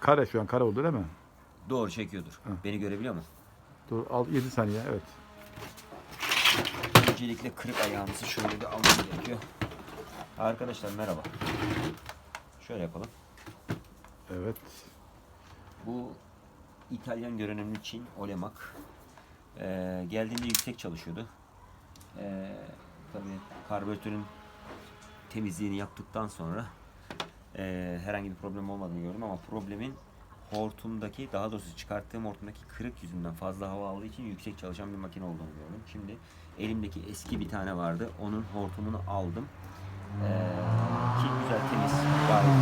Kare şu an kare oldu değil mi? Doğru çekiyordur. Beni görebiliyor mu? Dur al 7 saniye evet. Öncelikle kırık ayağımızı şöyle bir almam gerekiyor. Arkadaşlar merhaba. Şöyle yapalım. Evet. Bu İtalyan görünümlü Çin Olemak. Ee, geldiğinde yüksek çalışıyordu. Ee, tabii karbüratörün temizliğini yaptıktan sonra ee, herhangi bir problem olmadığını gördüm ama problemin hortumdaki daha doğrusu çıkarttığım hortumdaki kırık yüzünden fazla hava aldığı için yüksek çalışan bir makine olduğunu gördüm. Şimdi elimdeki eski bir tane vardı. Onun hortumunu aldım. Ee, ki güzel temiz gayet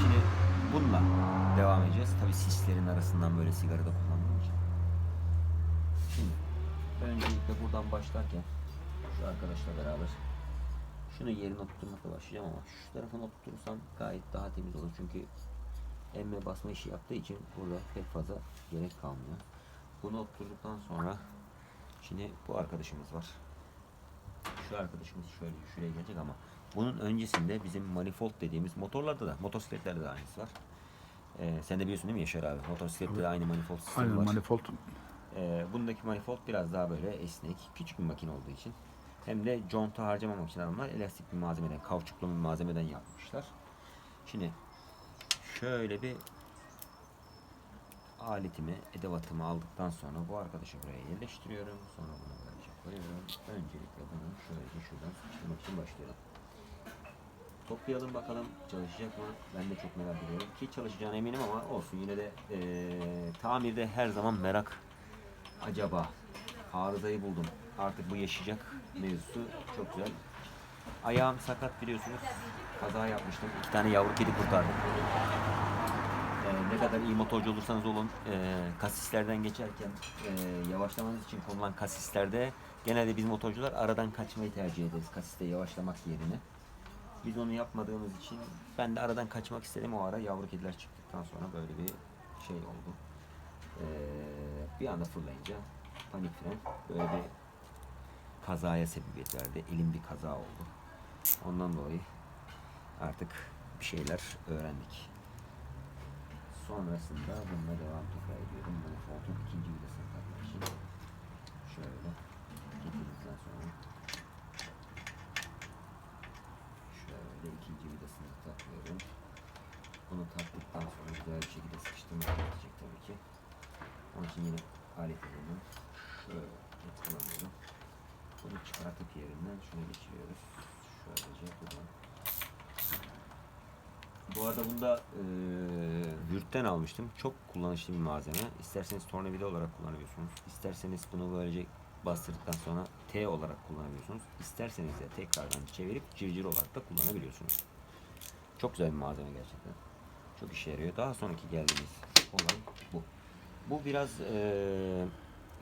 Şimdi bununla devam edeceğiz. Tabii sislerin arasından böyle sigarada kullandığım için. Şimdi öncelikle buradan başlarken şu arkadaşla beraber şunu yerine oturtmakla başlayacağım ama şu tarafını oturtursam gayet daha temiz olur. Çünkü emme basma işi yaptığı için burada pek fazla gerek kalmıyor. Bunu oturttuktan sonra şimdi bu arkadaşımız var. Şu arkadaşımız şöyle şuraya gelecek ama bunun öncesinde bizim manifold dediğimiz motorlarda da motosikletlerde de aynısı var. Ee, sen de biliyorsun değil mi Yaşar abi? Motosiklette de aynı manifold sistemi Aynen var. manifold. Ee, bundaki manifold biraz daha böyle esnek, küçük bir makine olduğu için. Hem de conta harcamamak için adamlar elastik bir malzemeden, kauçuklu bir malzemeden yapmışlar. Şimdi şöyle bir aletimi, edevatımı aldıktan sonra bu arkadaşı buraya yerleştiriyorum. Sonra bunu böylece koyuyorum. Öncelikle bunu şöyle şuradan sıkıştırmak için başlıyorum. Toplayalım bakalım çalışacak mı? Ben de çok merak ediyorum. Ki çalışacağına eminim ama olsun yine de eee, tamirde her zaman merak. Acaba arızayı buldum. Artık bu yaşayacak mevzusu çok güzel. Ayağım sakat biliyorsunuz. Kaza yapmıştım. İki tane yavru kedi kurtardım. Ee, ne kadar iyi motorcu olursanız olun e, kasislerden geçerken e, yavaşlamanız için kullanılan kasislerde genelde biz motorcular aradan kaçmayı tercih ederiz kasiste yavaşlamak yerine. Biz onu yapmadığımız için ben de aradan kaçmak istedim o ara yavru kediler çıktıktan sonra böyle bir şey oldu. Ee, bir anda fırlayınca panik fren böyle bir kazaya sebebiyet verdi. Elim bir kaza oldu. Ondan dolayı artık bir şeyler öğrendik. Sonrasında bununla devam tekrar ediyorum. Bunu koltuğun ikinci vidasını takmak için. Şöyle getirdikten sonra şöyle ikinci vidasını takıyorum. Bunu taktıktan sonra güzel bir şekilde sıkıştırmak gerekecek tabii ki. Onun için yine alet alıyorum. Şöyle kullanıyorum. Bunu çıkartıp yerinden şunu geçiriyoruz. Şöylece buradan bu arada bunda e, Vürt'ten almıştım. Çok kullanışlı bir malzeme. İsterseniz tornavida olarak kullanabiliyorsunuz. İsterseniz bunu böylece bastırdıktan sonra T olarak kullanabiliyorsunuz. İsterseniz de tekrardan çevirip cırcır olarak da kullanabiliyorsunuz. Çok güzel bir malzeme gerçekten. Çok işe yarıyor. Daha sonraki geldiğimiz olay bu. Bu biraz e,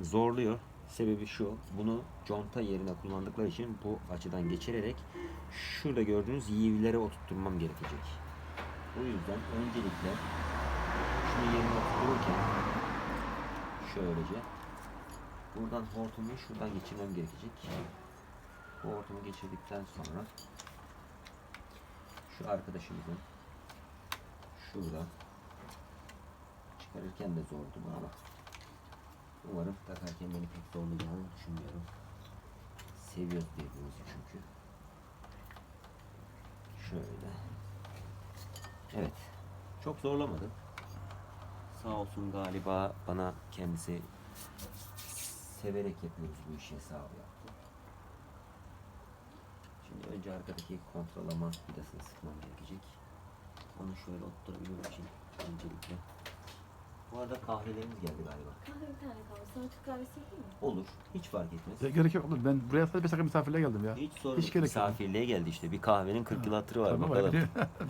zorluyor. Sebebi şu. Bunu conta yerine kullandıkları için bu açıdan geçirerek şurada gördüğünüz yivlere oturtturmam gerekecek. O yüzden öncelikle şunu yerine oturtururken şöylece buradan hortumu şuradan geçirmem gerekecek. Bu hortumu geçirdikten sonra şu arkadaşımızın şurada çıkarırken de zordu ama umarım takarken beni pek zorlayacağını düşünmüyorum. Seviyoruz birbirimizi çünkü. Şöyle. Evet. Çok zorlamadı. Sağ olsun galiba bana kendisi severek yapıyoruz bu işi hesabı yaptı. Şimdi önce arkadaki kontrolama vidasını sıkmam gerekecek. Onu şöyle oturtabilmem için öncelikle. Bu arada kahvelerimiz geldi galiba. Kahve bir tane kaldı. Sana Türk kahvesi yapayım mı? Olur. Hiç fark etmez. Ya, gerek yok oğlum. Ben buraya sadece 5 dakika misafirliğe geldim ya. Hiç sorun Hiç yok. gerek yok. Misafirliğe geldi işte. Bir kahvenin 40 yıl hatırı var. Tamam, bakalım.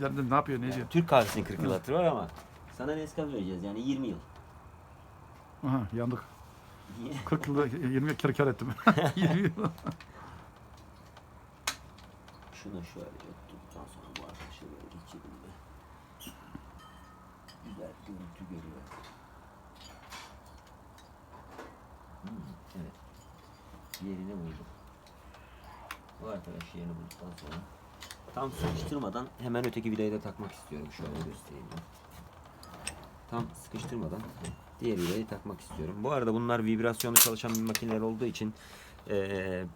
Dedim ne yapıyor ne ediyor? Türk kahvesinin 40 yıl hatırı var ama sana Nescafe vereceğiz yani 20 yıl. Aha yandık. Niye? 40 yılda 20 kere kar ettim. 20 yıl. Şunu şöyle yaptıktan sonra bu arkadaşı böyle geçirdim de. Güzel görüntü görüyor. Hmm, evet. Yerini buldum. Bu arkadaş yerini bulduktan sonra Tam sıkıştırmadan hemen öteki vidayı da takmak istiyorum. Şöyle göstereyim ben. Tam sıkıştırmadan diğer vidayı takmak istiyorum. Bu arada bunlar vibrasyonlu çalışan bir makineler olduğu için eee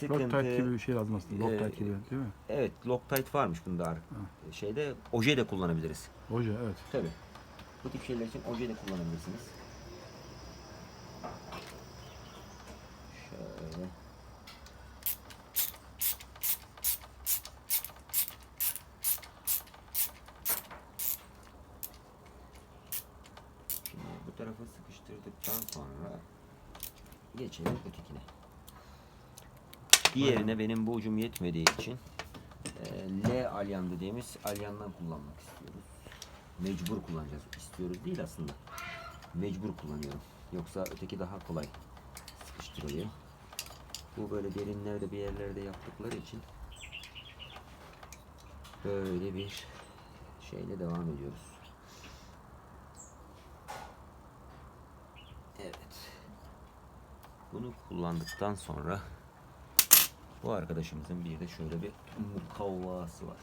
sıkıntı... Loctite gibi bir şey lazım aslında. Ee, Loctite gibi değil mi? Evet, Loctite varmış bunda. ar- Şeyde oje de kullanabiliriz. Oje evet. Tabii. Bu tip şeyler için oje de kullanabilirsiniz. Şöyle. Şimdi bu tarafı sıkıştırdıktan sonra geçelim ötekine. Diğerine benim bu ucum yetmediği için e, L alyan dediğimiz alyandan kullanmak istiyoruz. Mecbur kullanacağız. İstiyoruz değil aslında. Mecbur kullanıyorum. Yoksa öteki daha kolay sıkıştırılıyor. Bu böyle derinlerde bir yerlerde yaptıkları için böyle bir şeyle devam ediyoruz. Evet. Bunu kullandıktan sonra bu arkadaşımızın bir de şöyle bir mukavvası var.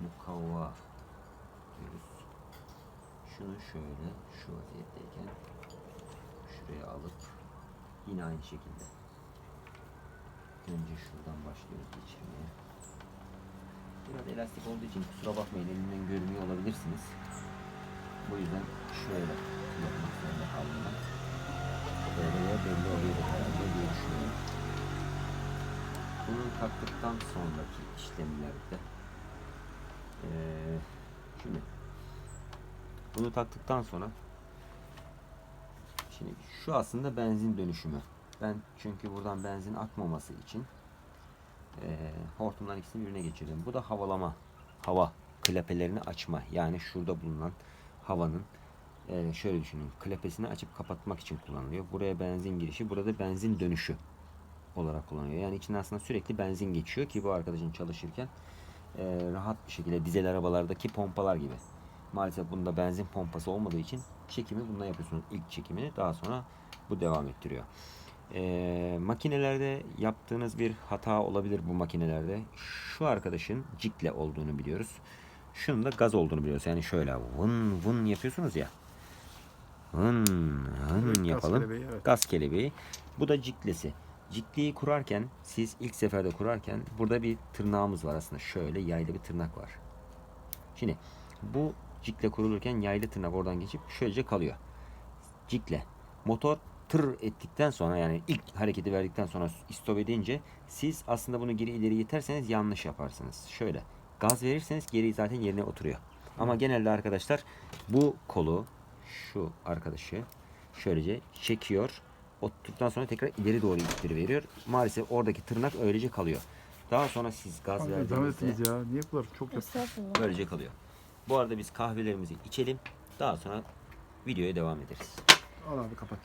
Mukavva diyoruz. Şunu şöyle şu vaziyetteyken şuraya alıp yine aynı şekilde önce şuradan başlıyoruz geçirmeye. Biraz elastik olduğu için kusura bakmayın elimden görmüyor olabilirsiniz. Bu yüzden şöyle yapmak zorunda kaldım. Böyle belli oluyor herhalde diye düşünüyorum. Bunu taktıktan sonraki işlemlerde eee şimdi bunu taktıktan sonra şimdi şu aslında benzin dönüşümü. Ben çünkü buradan benzin akmaması için eee hortumların ikisini birbirine geçirdim. Bu da havalama. Hava klepelerini açma. Yani şurada bulunan havanın eee, şöyle düşünün. Klepesini açıp kapatmak için kullanılıyor. Buraya benzin girişi, burada benzin dönüşü olarak kullanılıyor. Yani içinden aslında sürekli benzin geçiyor ki bu arkadaşın çalışırken eee, rahat bir şekilde dizel arabalardaki pompalar gibi. Maalesef bunda benzin pompası olmadığı için çekimi bununla yapıyorsunuz. İlk çekimini daha sonra bu devam ettiriyor. Eee, makinelerde yaptığınız bir hata olabilir bu makinelerde. Şu arkadaşın cikle olduğunu biliyoruz. Şunun da gaz olduğunu biliyoruz. Yani şöyle vın vın yapıyorsunuz ya. Vın vın Evet, gaz yapalım. kelebeği, evet. Gaz kelebeği. Bu da ciklesi. Cikliyi kurarken siz ilk seferde kurarken burada bir tırnağımız var aslında. Şöyle yaylı bir tırnak var. Şimdi bu cikle kurulurken yaylı tırnak oradan geçip şöylece kalıyor. Cikle. Motor tır ettikten sonra yani ilk hareketi verdikten sonra istop edince siz aslında bunu geri ileri iterseniz yanlış yaparsınız. Şöyle gaz verirseniz geri zaten yerine oturuyor. Ama genelde arkadaşlar bu kolu şu arkadaşı şöylece çekiyor. Oturttuktan sonra tekrar ileri doğru ittiri veriyor. Maalesef oradaki tırnak öylece kalıyor. Daha sonra siz gaz Abi, zahmet verdiğinizde ya. Niye bu kadar çok yap? Estağfurullah. böylece kalıyor. Bu arada biz kahvelerimizi içelim. Daha sonra videoya devam ederiz. Al abi kapat.